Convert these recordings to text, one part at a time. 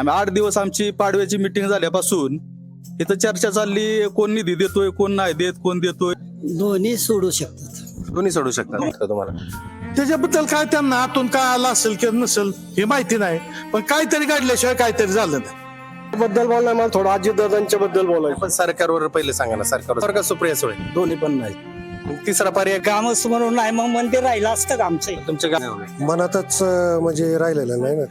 आम्ही आठ दिवस आमची पाडव्याची मिटिंग झाल्यापासून इथं चर्चा चालली कोण निधी देतोय कोण नाही देत कोण देतोय. दोन्ही सोडू शकतात. दोन्ही सोडू शकतात. वाटतं तुम्हाला. त्याच्याबद्दल काय त्यांना आतून काय आलं असेल किंवा नसेल हे माहिती नाही. पण काहीतरी काढल्याशिवाय काहीतरी झालं नाही. बद्दल बोलणार मला थोडं अजितदादांच्या बद्दल बोलायचं. पण सरकारवर पहिले सांगा ना सरकारवर. का सुप्रिया सुळे. दोन्ही पण नाही. तिसरा पर्याय कामच म्हणून नाही मग मंदिर राहिलं असतं का आमचं? तुमच्या गाव? मनातच म्हणजे राहिलेलं नाही ना.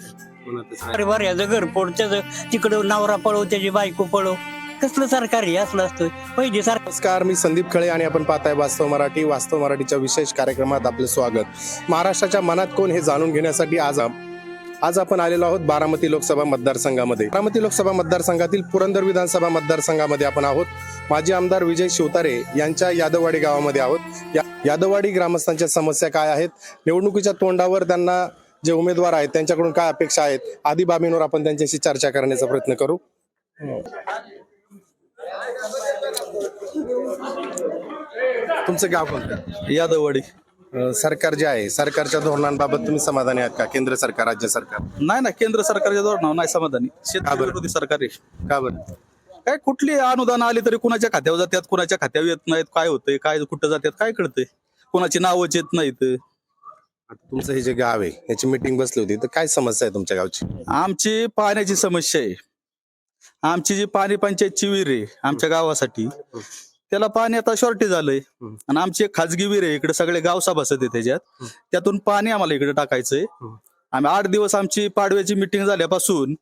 अरे बरं याचं घर पोड त्याचं तिकडं नवरा पळव त्याची बायको पळव कसलं सरकार हे असलं असतं. पहिले सरकार नमस्कार मी संदीप खळे आणि आपण पाहताय वास्तव मराठी. वास्तव मराठीच्या विशेष कार्यक्रमात आपले स्वागत. महाराष्ट्राच्या मनात कोण हे जाणून घेण्यासाठी आज आप- आज आपण आलेलो आहोत बारामती लोकसभा मतदारसंघामध्ये. बारामती लोकसभा मतदारसंघातील पुरंदर विधानसभा मतदारसंघामध्ये आपण आहोत. माजी आमदार विजय शिवतारे यांच्या यादववाडी गावामध्ये आहोत. या यादववाडी ग्रामस्थांच्या समस्या काय आहेत? निवडणुकीच्या तोंडावर त्यांना जे उमेदवार आहेत त्यांच्याकडून काय अपेक्षा आहेत आदी बाबींवर आपण त्यांच्याशी चर्चा करण्याचा प्रयत्न करू. तुमचं गाव कोणतं? यादववाडी. अं, सरकार जे आहे सरकारच्या धोरणांबाबत तुम्ही समाधानी आहात का? केंद्र सरकार राज्य सरकार? नाही ना केंद्र सरकारच्या धोरणावर नाही समाधानी. शेतकरी विरोधी सरकार आहे. का बरं? काय कुठली अनुदान आली तरी कुणाच्या खात्यावर जातात कुणाच्या खात्यावर येत नाहीत काय होतंय काय कुठं जातात काय कळतंय? कुणाची नावच येत नाहीत. आता तुमचं हे जे गाव आहे याची मीटिंग बसली होती तर काय समस्या आहे तुमच्या गावची? आमची पाण्याची समस्या आहे. आमची जी पाणी पंचायतची विहीर आहे आमच्या गावासाठी त्याला पाणी आता शॉर्टेज झालंय हम्म. आणि आमची एक खाजगी विहीर आहे इकडे सगळे गाव सभासद आहे त्याच्यात त्यातून पाणी आम्हाला इकडे टाकायचंय. हम्म. आम्ही आठ दिवस आमची पाडव्याची मिटिंग झाल्यापासून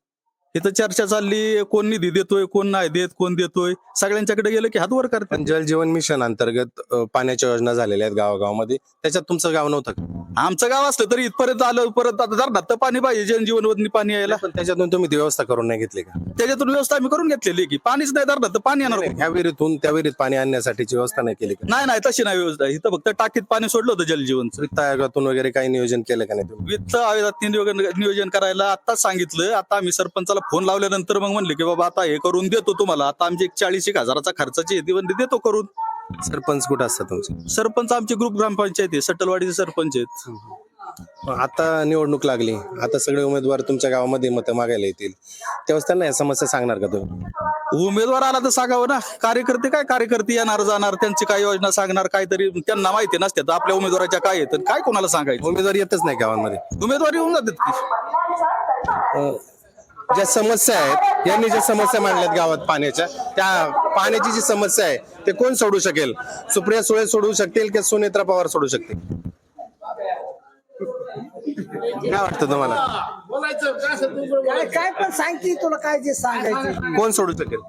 इथं चर्चा चालली कोण निधी देतोय कोण नाही देत कोण देतोय. सगळ्यांच्याकडे गेलं की हात वर करतात. पण जल जीवन मिशन अंतर्गत अं, पाण्याच्या योजना झालेल्या आहेत गावागावामध्ये. त्याच्यात तुमचं गाव नव्हतं का? आमचं गाव असलं तरी इथपर्यंत आलं परत आता धरणात तर पाणी पाहिजे जनजीवन पाणी यायला. पण त्याच्यातून तुम्ही ती व्यवस्था करून नाही घेतली का? त्याच्यातून व्यवस्था आम्ही करून घेतलेली की पाणीच नाही धरणात तर पाणी येणार कुठून? ह्या विहिरीतून त्या विहिरीत पाणी आणण्यासाठीची व्यवस्था नाही केली का? नाही नाही तशी नाही व्यवस्था. इथं फक्त टाकीत पाणी सोडलं होतं जलजीवनचं वित्त आयोगातून वगैरे काही नियोजन केलं का नाही तुम्ही? वित्त आयोगात नियोजन नियोजन करायला आताच सांगितलं. आता आम्ही सरपंचाला फोन लावल्यानंतर मग म्हणले की बाबा आता हे करून देतो तुम्हाला. आता आमची एक चाळीस एक हजाराचा खर्चाची म्हणली देतो करून. सरपंच कुठं असतात तुमचे? सरपंच आमची ग्रुप ग्रामपंचायत आहे सट्टलवाडीचे सरपंच आहेत. आता निवडणूक लागली. आता सगळे उमेदवार तुमच्या गावामध्ये मतं मागायला येतील. तेव्हा त्यांना या समस्या सांगणार का तुम्ही? उमेदवार आला तर सांगावं ना. कार्यकर्ते काय कार्यकर्ते येणार जाणार त्यांची काय योजना सांगणार काहीतरी त्यांना माहिती नसतात आपल्या उमेदवाराच्या काय येतं काय कोणाला सांगायचं? उमेदवार येतच नाही गावांमध्ये. उमेदवार येऊन जातात की. अं, ज्या समस्या आहेत यांनी ज्या समस्या मांडल्यात गावात पाण्याच्या त्या पाण्याची जी समस्या आहे ते कोण सोडू शकेल? सुप्रिया सुळे सोडू शकतील की सुनेत्रा पवार सोडू शकतील? काय वाटतं तुम्हाला? काय पण सांग की तुला काय जे सांगायचं. कोण सोडू शकेल?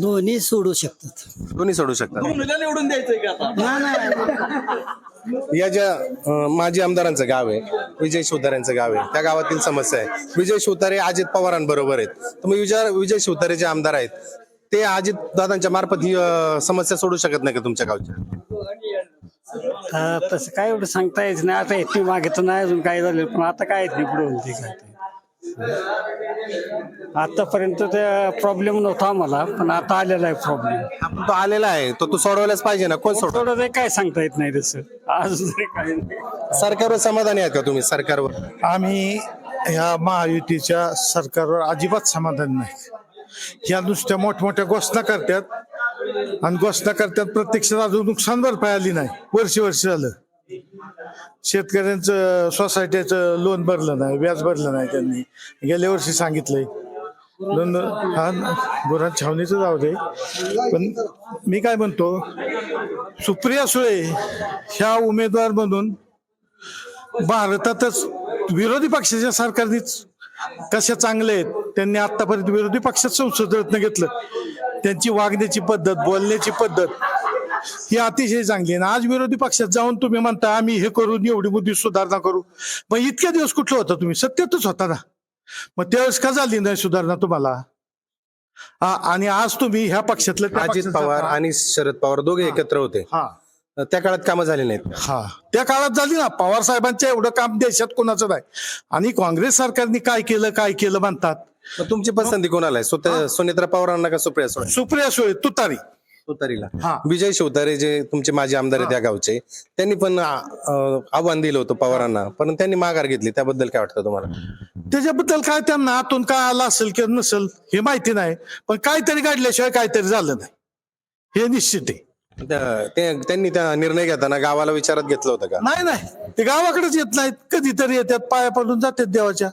दोन्ही सोडू शकतात. दोन्ही सोडू शकतात. निवडून द्यायचंय का आता? या ज्या माजी आमदारांचं गाव आहे विजय शिवतारे गाव आहे त्या गावातील समस्या आहे. विजय शिवतारे अजित पवारांबरोबर आहेत. तुम्ही विजय विजय शिवतारे जे आमदार आहेत ते अजित दादांच्या मार्फत ही समस्या सोडू शकत नाही का तुमच्या गावच्या? तसं काय एवढं सांगता येत नाही. आता येते मागे तर नाही अजून काय झालं पण आता काय येत नाही पुढे काय आतापर्यंत ते प्रॉब्लेम नव्हता आम्हाला पण आता आलेला आहे प्रॉब्लेम आपण तो आलेला आहे तो तू सोडवलाच पाहिजे ना कोण सोडव थोडं ते काय सांगता येत नाही तसं. अजून तरी काय नाही. सरकारवर समाधानी आहेत का तुम्ही? सरकारवर? आम्ही ह्या महायुतीच्या सरकारवर अजिबात समाधान नाही. ह्या नुसत्या मोठमोठ्या घोषणा करतात आणि घोषणा करतात प्रत्यक्षात अजून नुकसान भरपाई आली नाही वर्ष वर्ष झालं. शेतकऱ्यांचं सोसायटीचं लोन भरलं नाही व्याज भरलं नाही त्यांनी. गेल्या वर्षी सांगितलंय. दोन हा गुरात छावणीचं जाऊ दे. पण मी काय म्हणतो सुप्रिया सुळे ह्या उमेदवार म्हणून भारतातच विरोधी पक्षाच्या सरकारनीच कशा चांगले आहेत त्यांनी आतापर्यंत विरोधी पक्षात संसद रत्न घेतलं. त्यांची वागण्याची पद्धत बोलण्याची पद्धत ही अतिशय चांगली आणि आज विरोधी पक्षात जाऊन तुम्ही म्हणता आम्ही हे करून एवढी मोठी सुधारणा करू. मग इतक्या दिवस कुठलं होता तुम्ही? सत्यातच होता ना? मग त्यावेळेस का झाली नाही सुधारणा तुम्हाला? आणि आज तुम्ही ह्या पक्षातलं अजित पवार. आणि शरद पवार दोघे एकत्र होते. हा. त्या काळात कामं झाली नाहीत. हा. त्या काळात झाली ना? पवार साहेबांच्या एवढं काम देशात कोणाचं नाही. आणि काँग्रेस सरकारने काय केलं काय केलं म्हणतात? तुमची पसंती कोणाला आहे? सुनेत्रा पवारांना का सुप्रिया सुळे? सुप्रिया सुळे तुतारी. हा. विजय शिवतारे जे तुमचे माजी आमदार आहेत त्या गावचे त्यांनी पण अं, आव्हान दिलं होतं पवारांना. पण त्यांनी माघार घेतली. त्याबद्दल काय वाटतं तुम्हाला? त्याच्याबद्दल काय त्यांना आतून काय आलं असेल किंवा नसेल हे माहिती नाही. पण काहीतरी काढल्याशिवाय काहीतरी झालं नाही. हे निश्चित आहे. ते- त्यांनी त्या निर्णय घेताना गावाला विचारात घेतलं होतं का? नाही नाही. ते गावाकडेच येत नाहीत. कधीतरी येतात पाया पडून जातात देवाच्या.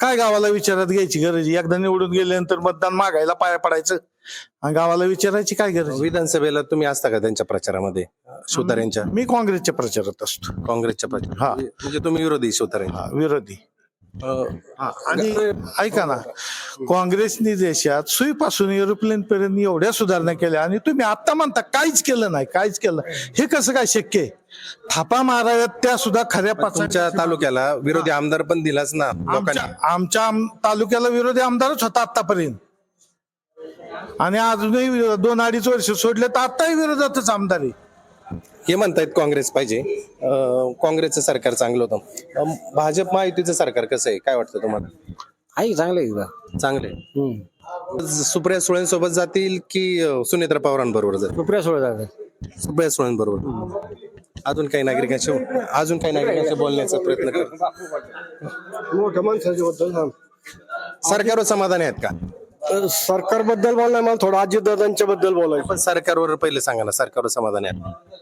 काय गावाला विचारात घ्यायची गरज? आहे? एकदा निवडून गेल्यानंतर मतदान मागायला पाया पडायचं. आणि गावाला विचारायची काय गरज? आहे? विधानसभेला तुम्ही असता का त्यांच्या प्रचारामध्ये? शिवतारेंच्या मी काँग्रेसच्या प्रचारात असतो. काँग्रेसच्या प्रचार हा. म्हणजे तुम्ही विरोधी हा, विरोधी. आणि ऐका ना काँग्रेसने देशात सुईपासून एरोप्लेन पर्यंत एवढ्या सुधारणा केल्या आणि तुम्ही आता म्हणता काहीच केलं नाही काहीच केलं. हे कसं काय शक्य आहे? थापा माराव्यात त्या सुद्धा खऱ्या पाचाच्या तालुक्याला विरोधी आमदार पण दिलाच ना आमच्या आमच्या आम- तालुक्याला विरोधी आमदारच होता आतापर्यंत आणि अजूनही दोन अडीच वर्ष सोडले तर आताही विरोधातच आमदार आहे. हे म्हणतायत काँग्रेस पाहिजे. अं, काँग्रेसचं सरकार चांगलं होतं. अं, भाजप महायुतीचं सरकार कसं आहे? काय वाटतं तुम्हाला? आहे चांगलं आहे. एकदा चांगले सुप्रिया सुळेंसोबत जातील की अं, सुनेत्रा पवारांबरोबर जातील? रुपया सोडा जातात. सुप्रिया सुळेंबरोबर. अजून काही नागरिकांशी अजून काही नागरिकांशी बोलण्याचा प्रयत्न कर. मोठ्या सरकारवर समाधानी आहेत का? सरकारबद्दल बोलणार मला थोडं अजितदादांच्या बद्दल बोलायचं. पण सरकारवर पहिले सांगा ना सरकारवर समाधानी आहेत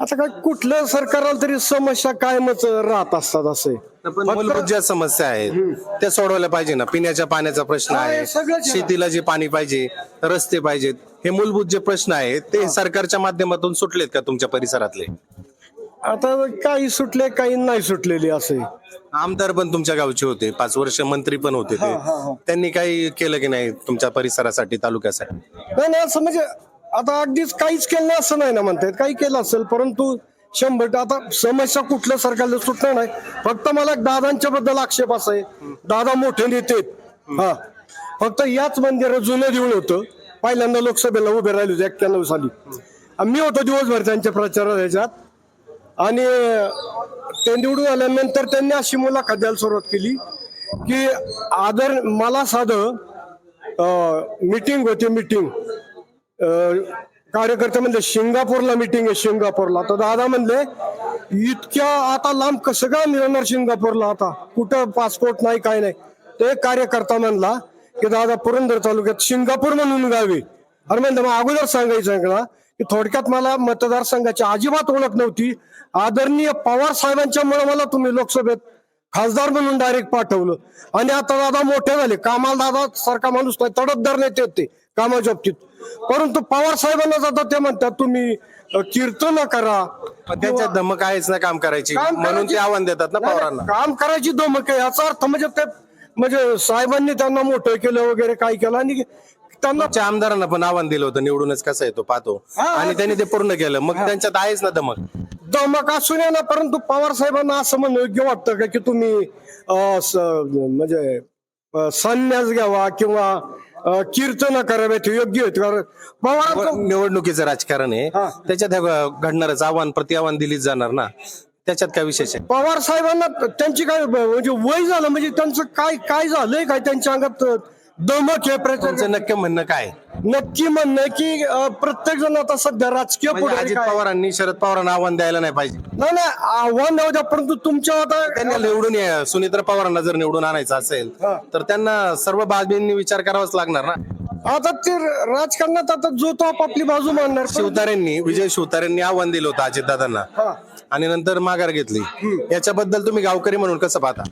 आता काय कुठलं सरकार आलं तरी समस्या कायमच राहत असतात असे. पण मूलभूत ज्या समस्या आहेत त्या सोडवल्या पाहिजे ना. पिण्याच्या पाण्याचा प्रश्न आहे आहे. शेतीला जे पाणी पाहिजे रस्ते पाहिजेत हे मूलभूत जे प्रश्न आहेत ते सरकारच्या माध्यमातून सुटलेत का तुमच्या परिसरातले? आता काही सुटले काही नाही सुटलेले असे. आमदार पण तुमच्या गावचे होते. पाच वर्ष मंत्री पण होते ते. त्यांनी काही केलं की नाही तुमच्या परिसरासाठी तालुक्यासाठी? नाही नाही असं म्हणजे आता अगदीच काहीच केलं नाही असं नाही ना म्हणतात काही केलं असेल परंतु शंभर ट- आता समस्या कुठल्या सरकारला सुटणार नाही. फक्त मला दादांच्या बद्दल आक्षेप असा आहे. दादा मोठे नेते आहेत. हा. फक्त याच मंदिरात जुनं देऊळ होतं. पहिल्यांदा लोकसभेला उभे राहिले होते एक्क्याण्णव साली. आणि मी होतो दिवसभर त्यांच्या प्रचारात ह्याच्यात आणि ते निवडून आल्यानंतर त्यांनी अशी मुलाखत द्यायला सुरुवात केली की आदर मला साधं मीटिंग होती मीटिंग कार्यकर्ते म्हणले सिंगापूरला मीटिंग आहे सिंगापूरला. तर दादा म्हणले इतक्या आता लांब कसं काय मिळणार सिंगापूरला आता? कुठं पासपोर्ट नाही काय नाही? ते एक कार्यकर्ता म्हणला की दादा पुरंदर तालुक्यात सिंगापूर म्हणून गावी. अरे म्हणलं मग अगोदर सांगायचं ना थोडक्यात मला मतदारसंघाची अजिबात ओळख नव्हती. आदरणीय पवार साहेबांच्यामुळे मला तुम्ही लोकसभेत खासदार म्हणून डायरेक्ट पाठवलं. आणि आता दादा मोठे झाले. कामाला दादा सारखा माणूस नाही तडफदार नेते आहेत ते कामाच्या बाबतीत. परंतु पवार साहेबांना जाता ते म्हणतात तुम्ही कीर्तन करा. पण त्यांच्यात धमक आहेच ना काम करायची. म्हणून ते आव्हान देतात ना पवारांना. काम करायची धमक आहे. याचा अर्थ म्हणजे ते म्हणजे साहेबांनी त्यांना मोठं केलं वगैरे काय केलं आणि त्यांना आमदारांना पण आव्हान दिलं होतं निवडूनच कसं येतो पाहतो. हा. आणि त्यांनी ते पूर्ण केलं. मग त्यांच्यात आहेच ना धमक धमक असू नये ना परंतु पवार साहेबांना असं म्हणणं योग्य वाटतं का की तुम्ही अ, स- म्हणजे अ, संन्यास घ्यावा किंवा अ, कीर्तन कराव्यात हे योग्य कारण पवार निवडणुकीचं राजकारण आहे. हा. त्याच्यात हे घडणारच आव्हान प्रत्याव्हान दिलीच जाणार ना. त्याच्यात काय विशेष आहे? पवार साहेबांना त्यांची काय म्हणजे वय झालं म्हणजे त्यांचं काय काय झालंय काय त्यांच्या अंगात? दमक आहे प्रचार तुमचं नक्की म्हणणं काय? नक्की म्हणणं की प्रत्येक जण आता सध्या राजकीय म्हणजे पुढारी अजित काय- पवारांनी शरद पवारांना आव्हान द्यायला नाही पाहिजे. नाही नाही आव्हान नव्हतं द्या परंतु तुमच्या आता त्यांना निवडून ये- सुनेत्रा पवारांना जर निवडून आणायचं असेल हा. तर त्यांना सर्व बाबींनी विचार करावाच लागणार ना. आता ते राजकारणात आता जो तो आपापली बाजू मांडणार शिवतारेंनी विजय शिवतारेंनी आव्हान दिलं होतं अजितदादांना. हा. आणि नंतर माघार घेतली. याच्याबद्दल तुम्ही गावकरी म्हणून कसं पाहता?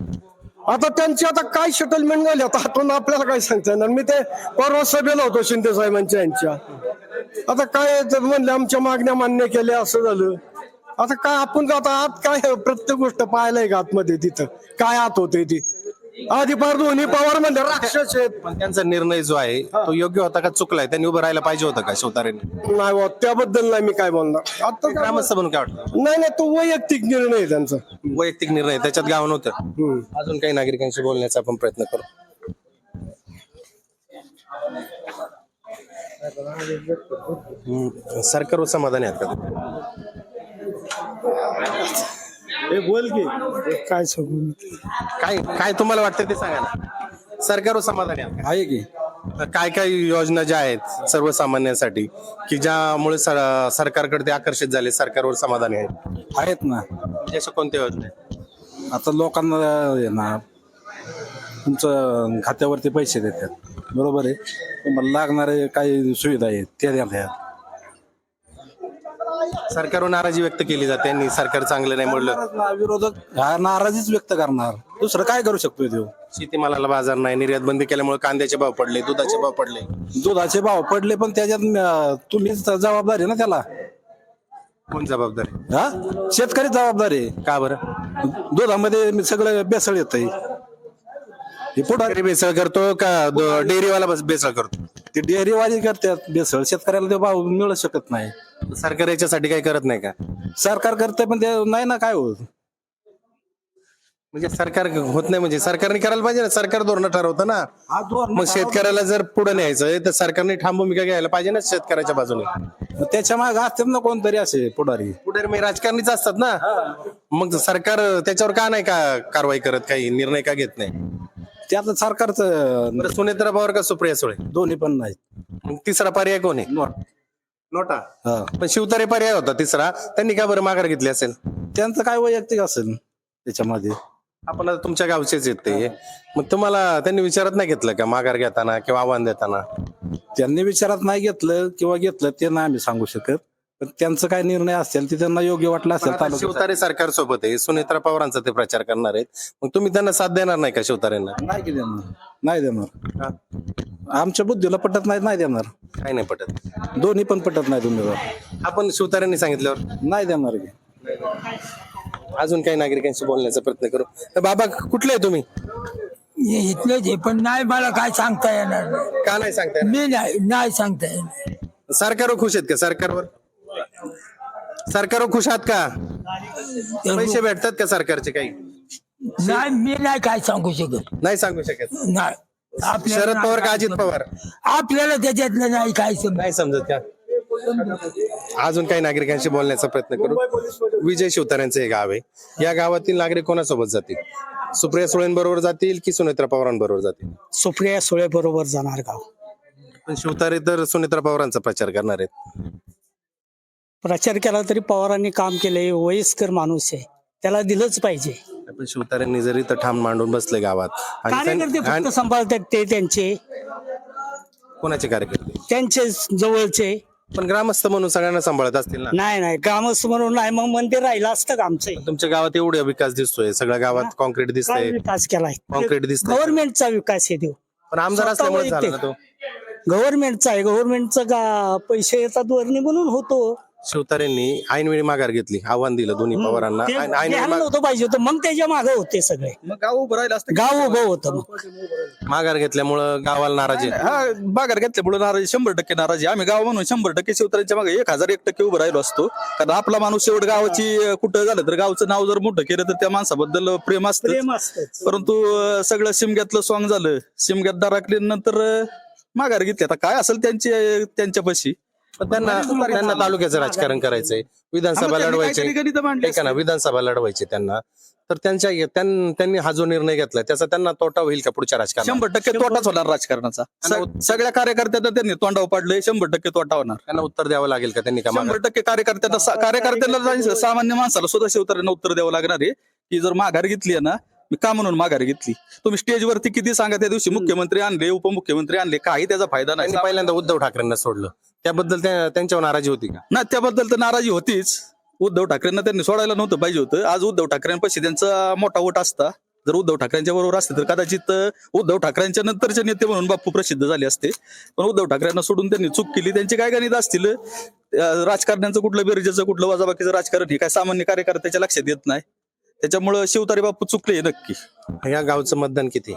आता त्यांची आता काय सेटलमेंट झाली? आता आपण आपल्याला काय सांगता येणार? मी ते परवा सभेला होतो शिंदे साहेबांच्या यांच्या. आता काय म्हणले आमच्या मागण्या मान्य केल्या असं झालं. आता काय आपण आता आत काय प्रत्येक गोष्ट पाहायलाय का आतमध्ये तिथं? काय आत होते ती? आधी पार दोन्ही पवार म्हणले. राक्षस आहेत. पण त्यांचा निर्णय जो आहे तो योग्य होता का चुकलाय? त्यांनी उभं राहायला पाहिजे होतं का शिवतारेंनी नाही बुवा, त्याबद्दल नाही मी काय बोलणार. आता काय- ग्रामस्थ म्हणून काय वाटतं? नाही नाही तो वैयक्तिक निर्णय आहे त्यांचा. वैयक्तिक निर्णय त्याच्यात गाव नव्हतं. अजून काही नागरिकांशी बोलण्याचा आपण प्रयत्न करू. हम्म, सरकारवर समाधानी आहेत का तुम्ही? बोल की. काय सांगू काय काय तुम्हाला वाटतं ते सांगा ना सरकारवर समाधानी आहेत? आहे की. काय काय योजना ज्या आहेत सर्वसामान्यांसाठी की ज्यामुळे सर- सरकारकडे ते आकर्षित झाले सरकारवर समाधानी आहेत? आहेत ना. म्हणजे अशा कोणत्या योजना आहेत? आता लोकांना ना तुमचं खात्यावरती पैसे देतात. बरोबर आहे? तुम्हाला लागणारे काही सुविधा आहेत त्या देतात सरकारवर नाराजी व्यक्त केली जाते यांनी सरकार चांगलं नाही म्हणलं विरोधक हा नाराजीच व्यक्त करणार. दुसरं काय करू शकतो तो शेतीमालाला बाजार नाही निर्यात बंदी केल्यामुळे कांद्याचे भाव पडले दुधाचे भाव पडले. दुधाचे भाव पडले पण त्याच्यात अं, तुम्हीच जबाबदार ना त्याला? कोण जबाबदार आहे? हा? शेतकरी जबाबदार आहे. का बरं? दुधामध्ये सगळं बेसळ येत पुढे शेतकरी बेसळ करतो का द- डेअरीवाला बस बेसळ करतो? ते डेअरीवाली करतात. बेसळ शेतकऱ्याला ते भाव मिळू शकत नाही. सरकार याच्यासाठी काही करत नाही का? सरकार करते पण ते नाही ना काय होत? म्हणजे सरकार होत नाही म्हणजे सरकारने करायला पाहिजे ना. सरकार धोरण ठरवतं ना. मग शेतकऱ्याला जर पुढे न्यायचं तर सरकारने ठाम भूमिका घ्यायला पाहिजे ना शेतकऱ्याच्या बाजूने. त्याच्यामागे असतात ना कोणतरी असे पुढारी. पुढे मग राजकारणीच असतात ना. मग सरकार त्याच्यावर का नाही का कारवाई करत? काही निर्णय का घेत नाही? ते आता सरकारचं बरं सुनेत्रा पवार का सुप्रिया सुळे? दोन्ही पण नाही. मग तिसरा पर्याय कोण आहे? नोटा. हा. पण शिवतारे पर्याय होता तिसरा. त्यांनी का बरं माघार घेतली असेल? त्यांचं काय वैयक्तिक असेल त्याच्यामध्ये? आपण आता तुमच्या गावचेच आहेत ते. मग तुम्हाला त्यांनी विचारत नाही घेतलं का माघार घेताना किंवा आव्हान देताना? त्यांनी विचारात नाही घेतलं किंवा घेतलं ते नाही आम्ही सांगू शकत. पण त्यांचं काय निर्णय असेल ते त्यांना योग्य वाटलं पण असेल आता तालुक्यात. शिवतारे सरकार सोबत आहे. सुनेत्रा पवारांचा ते प्रचार करणार आहेत. मग तुम्ही त्यांना साथ देणार नाही का शिवतारेंना? नाही की देणार. नाही देणार. आमच्या बुद्धीला पटत नाही नाही देणार. काय नाही पटत. दोन्ही पण पटत नाही उमेदवार. आपण शिवतारेंनी सांगितल्यावर? नाही देणार की. अजून काही नागरिकांशी बोलण्याचा प्रयत्न करू. तर बाबा कुठले आहे तुम्ही? इथलेच आहे पण नाही मला काय सांगता येणार नाही. का नाही सांगताय मी नाही नाही सांगता येणार. सरकारवर खुश आहेत का? सरकारवर? सरकारवर खुश आहात का? पैसे भेटतात का सरकारचे काही? नाही मी नाही काय सांगू शकत. नाही सांगू शकत. नाही. आपल्याला शरद पवार का अजित. पवार? आपल्याला त्याच्यातलं नाही काय समजत. नाही समजत का? अजून काही नागरिकांशी बोलण्याचा प्रयत्न करू. विजय शिवतारेंचं हे गाव आहे. या गावातील नागरिक कोणासोबत जातील? सुप्रिया सुळेंबरोबर जातील की सुनेत्रा पवारांबरोबर जातील? सुप्रिया सुळे बरोबर जाणार गाव. पण शिवतारे तर सुनेत्रा पवारांचा प्रचार करणार आहेत. प्रचार केला तरी पवारांनी काम केलंय वयस्कर माणूस आहे. त्याला दिलंच पाहिजे. पण शिवतारेंनी जरी तर ठाम मांडून बसले गावात कार्यकर्ते फक्त सांभाळतात ते त्यांचे. कोणाचे कार्यकर्ते? त्यांचे जवळचे. पण ग्रामस्थ म्हणून सगळ्यांना सांभाळत असतील ना? नाही नाही. ग्रामस्थ म्हणून नाही मग मंदिर राहिलं असतं का आमचं? तुमच्या गावात एवढा विकास दिसतोय सगळ्या गावात कॉन्क्रीट दिसतंय. विकास केलाय? कॉन्क्रीट दिसतंय. गव्हर्नमेंटचा विकास आहे देऊ पण आमदार असल्यामुळे स्वतः झाला ना तो. गव्हर्नमेंटचा आहे. गव्हर्नमेंटचा का पैसे येतात वर्णी म्हणून होतो. शिवतारेंनी ऐनवेळी माघार घेतली आव्हान दिलं दोन्ही पवारांना. ते ऐन- ऐनवेळी घ्यायला माघ- नव्हतं पाहिजे होतं मग त्याच्यामागे होते सगळे. मग गाव उभं राहिलं असतं गाव उभं होतं मग. माघार घेतल्यामुळं गावाला नाराजी आहे. हा बागार घेतल्यामुळे नाराजी शंभर टक्के नाराजी आम्ही गाव म्हणून शंभर टक्के शिवतऱ्यांच्या मागे एक हजार एक टक्के उभं राहिलो असतो. कारण आपला माणूस एवढं गावाची अं, कुठं झालं तर गावचं नाव जर मोठं केलं तर त्या माणसाबद्दल प्रेम असतं प्रेम असतंच. परंतु अं, सगळं शिमग्यातलं सॉंग झालं. शिमग्यात दाराकली नंतर अं, माघार घेतली. आता काय असेल त्यांची त्यांच्यापाशी? पण त्यांना त्यांना तालुक्याचं राजकारण करायचंय. विधानसभा लढवायचे. ना विधानसभा लढवायचे त्यांना. तर त्यांच्या त्यां- त्यांनी हा जो निर्णय घेतला त्याचा त्यांना तोटा होईल का पुढच्या राजकारणात? शंभर टक्के तोटाच होणार राजकारणाचा. सगळ्या कार्यकर्त्यांना त्यांनी तोंडावर पाडलंय शंभर टक्के तोटा होणार. त्यांना उत्तर द्यावं लागेल का त्यांनी का शंभर टक्के कार्यकर्त्यांना सा- कार्यकर्त्यांना सामान्य माणसाला सुद्धा शिवतारेंना उत्तर द्यावं लागणार आहे की जर माघार घेतली ना मी का म्हणून माघार घेतली? तुम्ही स्टेजवरती किती सांगा त्या दिवशी मुख्यमंत्री आणले उपमुख्यमंत्री आणले काही त्याचा फायदा नाही. त्यांनी पहिल्यांदा उद्धव ठाकरेंना सोडलं. त्याबद्दल त्या- त्यांच्यावर नाराजी होती का? ना त्याबद्दल तर नाराजी होतीच. उद्धव ठाकरेंना त्यांनी सोडायला नव्हतं पाहिजे होतं. आज उद्धव ठाकरेंपाशी त्यांचा मोठा वोट असता. जर उद्धव ठाकरेंच्या बरोबर असते तर कदाचित अं, उद्धव ठाकरेंच्या नंतरचे नेते म्हणून बाप्पू प्रसिद्ध झाले असते. पण उद्धव ठाकरेंना सोडून त्यांनी चूक केली. त्यांची काय गणित असतील? अं, राजकारण्यांचं कुठलं बेरजेचं कुठलं वजाबाकीचं राजकारण हे काय सामान्य कार्यकर्त्याच्या लक्षात येत नाही. त्याच्यामुळं शिवतारे बाप्पू चुकले नक्की. या गावचं मतदान किती?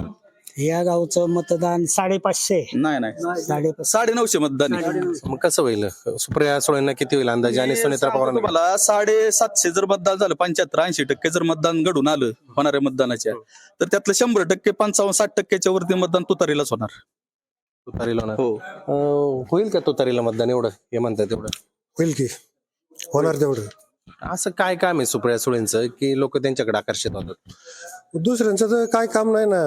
या गावचं मतदान साडेपाचशे. नाही नाही. साडेपाचशे. साडे नऊशे मतदान आहे. मग कसं होईल? सुप्रिया सुळेंना किती होईल अंदाजे आणि सुनेत्रा पवारांना? तुम्हाला साडे सातशे जर मतदान झालं पंच्याहत्तर ऐंशी टक्के जर मतदान घडून आलं होणाऱ्या मतदानाच्या तर त्यातलं शंभर टक्के पंचावन्न साठ टक्क्याच्या वरती मतदान तुतारीलाच होणार. तुतारीला होणार. हो. अं, होईल का तुतारीला मतदान? एवढं हे म्हणतात तेवढं होईल की. होणार तेवढं. असं काय काम आहे सुप्रिया सुळेंचं की लोक त्यांच्याकडे आकर्षित होतात? दुसऱ्यांचं तर काय काम नाही ना.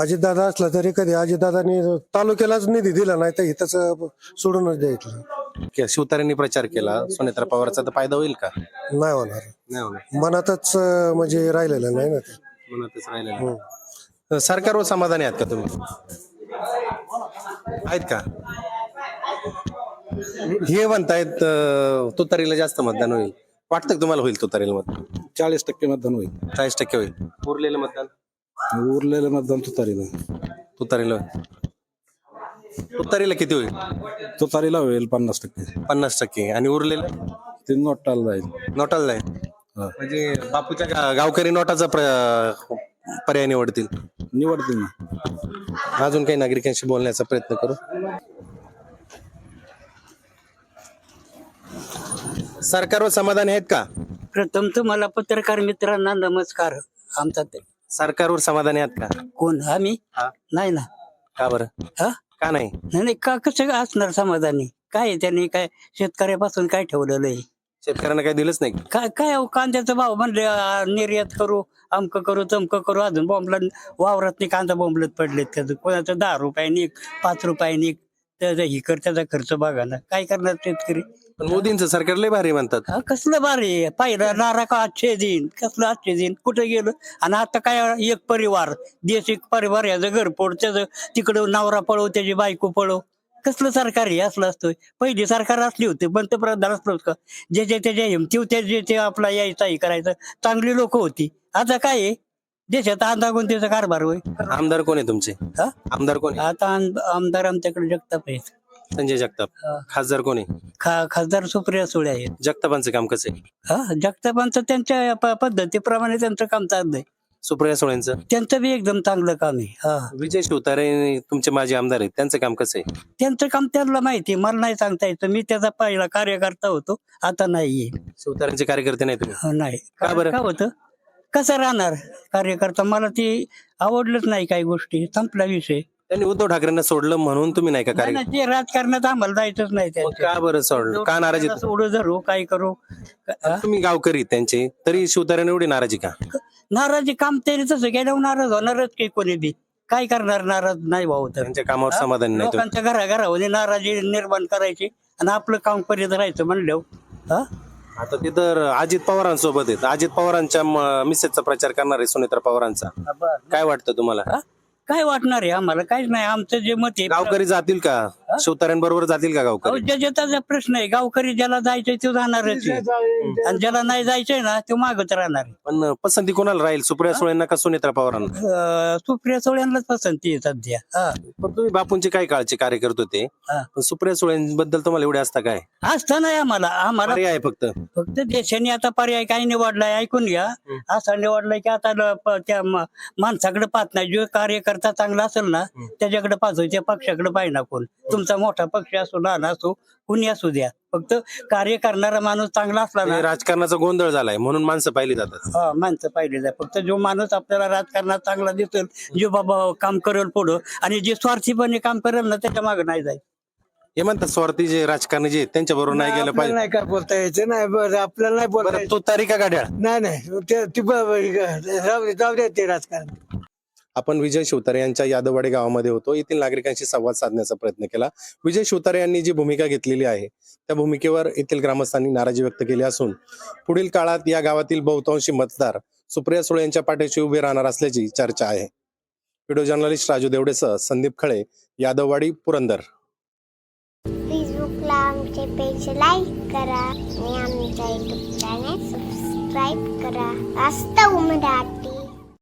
अजितदादा असला तरी कधी अजितदादानी तालुक्यालाच निधी दिला नाही तर इथंच सोडूनच द्यायचं. की शिवतारेंनी प्रचार केला. सुनेत्रा पवारचा तर फायदा होईल का? नाही होणार. नाही होणार. मनातच अं, म्हणजे राहिलेलं नाही ना ते. मनातच राहिलेलं सरकारवर समाधानी आहात का तुम्ही? आहेत का? हे म्हणतायत अं, तुतारीला जास्त मतदान होईल. वाटतं का तुम्हाला होईल तुतारीला मतदान? चाळीस टक्के मतदान होईल. चाळीस टक्के होईल. उरलेलं मतदान? उरलेलं मतदान तुतारीला. तुतारीला. होईल तुतारीला किती होईल? तुतारीला होईल पन्नास टक्के. पन्नास टक्के. आणि उरलेलं? ते नोटाला जाईल. नोटाला जाईल. हा. म्हणजे बापूच्या गा- गावकरी नोटाचा प्र- पर्याय निवडतील. निवडतील ना. अजून काही नागरिकांशी बोलण्याचा प्रयत्न करू? सरकारवर समाधानी आहेत का? प्रथम तुम्हाला पत्रकार मित्रांना नमस्कार आमचा ते. सरकारवर समाधानी आहात का? कोण? आम्ही हा. नाही ना. का बरं? हा? का नाही? नाही नाही, का कसं असणार समाधानी? काय आहे त्यांनी काय शेतकऱ्यापासून काय ठेवलेलं आहे? शेतकऱ्यांना काही दिलंच नाही? काय काय अहो, कांद्याचा भाव म्हणले आ, निर्यात करू अमक करू तमक करू अजून बॉम्बला वावरात कांदा बॉम्बलत पडलेत त्याचं. कोणाचं दहा रुपयानी पाच रुपयानी त्याचा ही कर त्याचा खर्च बघा ना. काय करणार शेतकरी? पण मोदींचं सरकार लय भारी म्हणतात. हा, कसलं भारी? पाहिलं नारा का आजचे दिन? कसलं आजचे दिन? कुठे गेलं? आणि आता काय एक परिवार देश एक परिवार याचं घरपोड त्याचं तिकडं नवरा पळव त्याची बायको पळव कसलं सरकार हे असलं असतं? पहिली सरकार असली होती पंतप्रधान असलं होतं जे जे त्याच्या हिमती होत्या जे ते आपला यायचा हे करायचं चांगली लोक होती. आता काय आहे देशात अंदागुंतीचा कारभार होय. आमदार कोण आहे तुमचे? हा? आमदार कोण आहे? आता आम- आमदार आमच्याकडे जगताप आहेत. संजय जगताप. हा. खासदार कोण आहे? खा खासदार सुप्रिया सुळे आहेत. जगतापांचं काम कसं आहे? हा? जगतापांचं त्यांच्या प- पद्धतीप्रमाणे त्यांचं काम चाललंय सुप्रिया सुळेंचं? त्यांचं बी एकदम चांगलं काम आहे. हा. विजय शिवतारे तुमचे माजी आमदार आहेत त्यांचं काम कसं आहे? त्यांचं काम त्यांना माहिती मला नाही सांगता येतं. मी त्याचा पहिला कार्यकर्ता होतो. आता नाहीये. शिवतारेंचे कार्यकर्ते नाही तुम्ही? हा, नाही. का बरं? का होतं? कसं राहणार कार्यकर्ता? मला ती आवडलंच नाही काही गोष्टी. संपला विषय. त्यांनी उद्धव ठाकरेंना सोडलं म्हणून तुम्ही नाही का नाही कार्य ना, ते राजकारणात आम्हाला जायचंच नाही त्यांच्या. का बरं सोडलं? का नाराजी? त्याला सोडू धरू काय करू? हा? तुम्ही गावकरी त्यांचे तरी शिवतारेने एवढी नाराजी का? नाराजी काम तरी तसं गेल्यावर नाराज होणारच की कोणी बी. काय करणार नाराज नाही भाऊ तर. त्यांच्या कामावर समाधान नाही तुम्ही. लोकांच्या घराघरामध्ये नाराजी निर्माण करायची आणि आपलं काम करीत राहायचं म्हणल्यावर. हा आता ते तर अजित पवारांसोबत आहेत. अजित पवारांच्या म- मिसेसचा प्रचार करणार आहे सुनेत्रा पवारांचा. काय वाटतं तुम्हाला? काय वाटणार आहे आम्हाला? काहीच नाही. आमचं जे मत आहे गावकरी जातील का? शिवतारेंबरोबर जातील का अहो, गावकरी ज्याच्या त्याचा प्रश्न आहे गावकरी ज्याला जायचंय तो जाणारच आहे. आणि ज्याला नाही जायचंय ना तो मागत राहणार आहे. पण पसंती कोणाला राहील? सुप्रिया सुळेंना का सुनेत्रा पवारांना? अं, सुप्रिया सुळ्यांनाच पसंती आहे सध्या. हा. पण तुम्ही बापूंची काय काळची कार्य करत होते? हा. पण सुप्रिया सुळेंबद्दल तुम्हाला एवढे असता काय? असतं नाही आम्हाला. आम्हाला पर्याय आहे फक्त. फक्त देशाने आता पर्याय काही निवडलाय ऐकून घ्या. असा निवडलाय की आता ल- प- त्या म- माणसाकडे पाहत नाही. जो कार्यकर्ता चांगला असेल ना त्याच्याकडे पाहतो त्या पक्षाकडे पाहिजे ना कोण तुमचा मोठा पक्ष असो लहान असो कुणी असू द्या. फक्त कार्य करणारा माणूस चांगला असला हे ना राजकारणाचा गोंधळ झालाय म्हणून माणसं पाहिली जातात. हा माणसं पाहिले जाय फक्त जो माणूस आपल्याला राजकारणात चांगला दिसेल जो बाबा काम करेल पुढं आणि जे स्वार्थीपणे काम करेल ना त्याच्यामागे नाही जाय हे म्हणतात स्वार्थी जे राजकारणी जे आहेत, त्यांच्या बरोबर नाही गेलं आपल्याला पाहिजे. नाही काय बोलता यायचं? नाही बरं आपल्याला नाही बोलता बरं तो तारिका गाड्या नाही नाही ते- ती ब- जाऊ दे- जाऊ दे ते राजकारण. आपण विजय शिवतारे यांच्या यादववाडी गावामध्ये होतो. येथील नागरिकांशी संवाद साधण्याचा प्रयत्न केला. विजय शिवतारे यांनी जी भूमिका घेतलेली आहे त्या भूमिकेवर येथील ग्रामस्थांनी नाराजी व्यक्त केली असून पुढील काळात या गावातील बहुतांशी मतदार सुप्रिया सुळे यांच्या पाठीशी उभे राहणार असल्याची चर्चा आहे. व्हिडिओ जर्नलिस्ट राजू देवडेसह संदीप खळे यादववाडी पुरंदर. फेसबुकला आमचे पेज लाईक करा आणि आमच्या युट्यूब चॅनल सबस्क्राईब करा. वास्तव मराठी